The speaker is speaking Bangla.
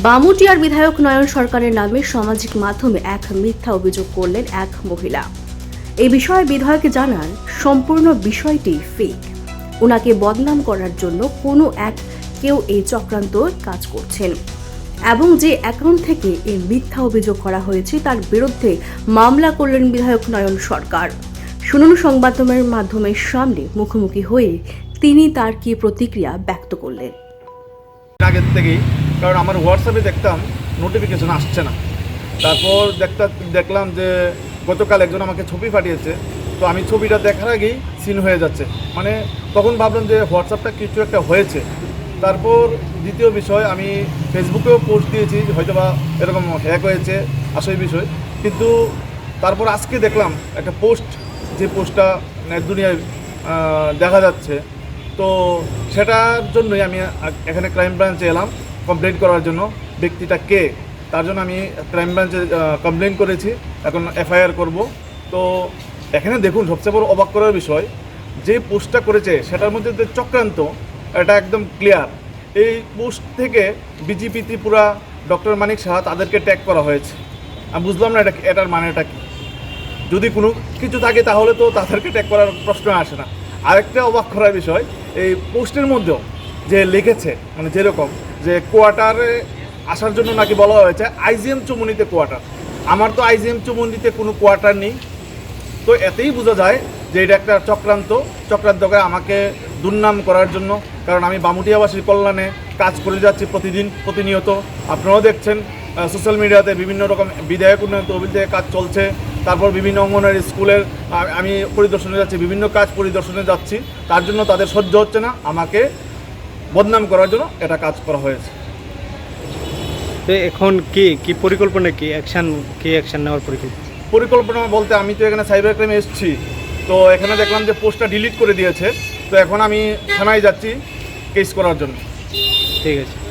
বামুটিয়ার বিধায়ক নয়ন সরকারের নামে সামাজিক মাধ্যমে এক মিথ্যা অভিযোগ করলেন এক মহিলা। এই বিষয়ে বিধায়ক জানান, সম্পূর্ণ বিষয়টি ফেক ওনাকে বদনাম করার জন্য কোনো এক কেউ এই চক্রান্ত কাজ করছেন। এবং যে অ্যাকাউন্ট থেকে এই মিথ্যা অভিযোগ করা হয়েছে তার বিরুদ্ধে মামলা করলেন বিধায়ক নয়ন সরকার। শুনুন সংবাদমের মাধ্যমে সামনে মুখোমুখি হয়ে তিনি তার কি প্রতিক্রিয়া ব্যক্ত করলেন। আগের থেকেই, কারণ আমার হোয়াটসঅ্যাপে দেখতাম নোটিফিকেশন আসছে না। তারপর দেখতা, দেখলাম যে গতকাল একজন আমাকে ছবি পাঠিয়েছে, তো আমি ছবিটা দেখার আগেই সিন হয়ে যাচ্ছে। মানে তখন ভাবলাম যে হোয়াটসঅ্যাপটা কিছু একটা হয়েছে। তারপর দ্বিতীয় বিষয়, আমি ফেসবুকেও পোস্ট দিয়েছি হয়তো বা এরকম হ্যাক হয়েছে আসল বিষয়। কিন্তু তারপর আজকে দেখলাম একটা পোস্ট যে পোস্টটা দুনিয়ায় দেখা যাচ্ছে। তো সেটার জন্যই আমি এখানে ক্রাইম ব্রাঞ্চে এলাম কমপ্লেন করার জন্য। ব্যক্তিটা কে? তার জন্য আমি ক্রাইম ব্রাঞ্চে কমপ্লেন করেছি। এখন এফআইআর করব। তো এখানে দেখুন, সবচেয়ে বড় অবাক করার বিষয়, যে পোস্টটা করেছে, সেটার মধ্যে যে চক্রান্ত, এটা একদম ক্লিয়ার এই পোস্ট থেকে বিজেপি ত্রিপুরা ডক্টর মানিক সাহা তাদেরকে ট্যাগ করা হয়েছে। আমি বুঝলাম না এটা এটার মানেটা কি। যদি কোনো কিছু থাকে তাহলে তো তাদেরকে ট্যাগ করার প্রশ্ন আসে না। আরেকটা অবাক করার বিষয় এই পোস্টের মধ্যেও যে লিখেছে মানে যেরকম যে কোয়ার্টারে আসার জন্য নাকি বলা হয়েছে আইজিএম চুমুনিতে কোয়ার্টার। আমার তো আইজিএম চুমুনিতে কোনো কোয়ার্টার নেই। তো এতেই বোঝা যায় যে এটা একটা চক্রান্ত চক্রান্ত করে আমাকে দুর্নাম করার জন্য। কারণ আমি বামুটিয়াবাসীর কল্যাণে কাজ করে যাচ্ছি প্রতিদিন, প্রতিনিয়ত। আপনারাও দেখছেন সোশ্যাল মিডিয়াতে বিভিন্ন রকম বিধায়ক উন্নয়ন তহবিল থেকে কাজ চলছে। তারপর বিভিন্ন অঙ্গনওয়াড়ি স্কুলের আমি পরিদর্শনে যাচ্ছি বিভিন্ন কাজ পরিদর্শনে যাচ্ছি। তার জন্য তাদের সহ্য হচ্ছে না আমাকে বদনাম করার জন্য এটা কাজ করা হয়েছে। এখন কি কি পরিকল্পনা কি অ্যাকশন কি অ্যাকশন নেওয়ার পরিকল্পনা? পরিকল্পনা বলতে আমি তো এখানে সাইবার ক্রাইমে এসেছি। তো এখানে দেখলাম যে পোস্টটা ডিলিট করে দিয়েছে। তো এখন আমি থানায় যাচ্ছি কেস করার জন্য। ঠিক আছে।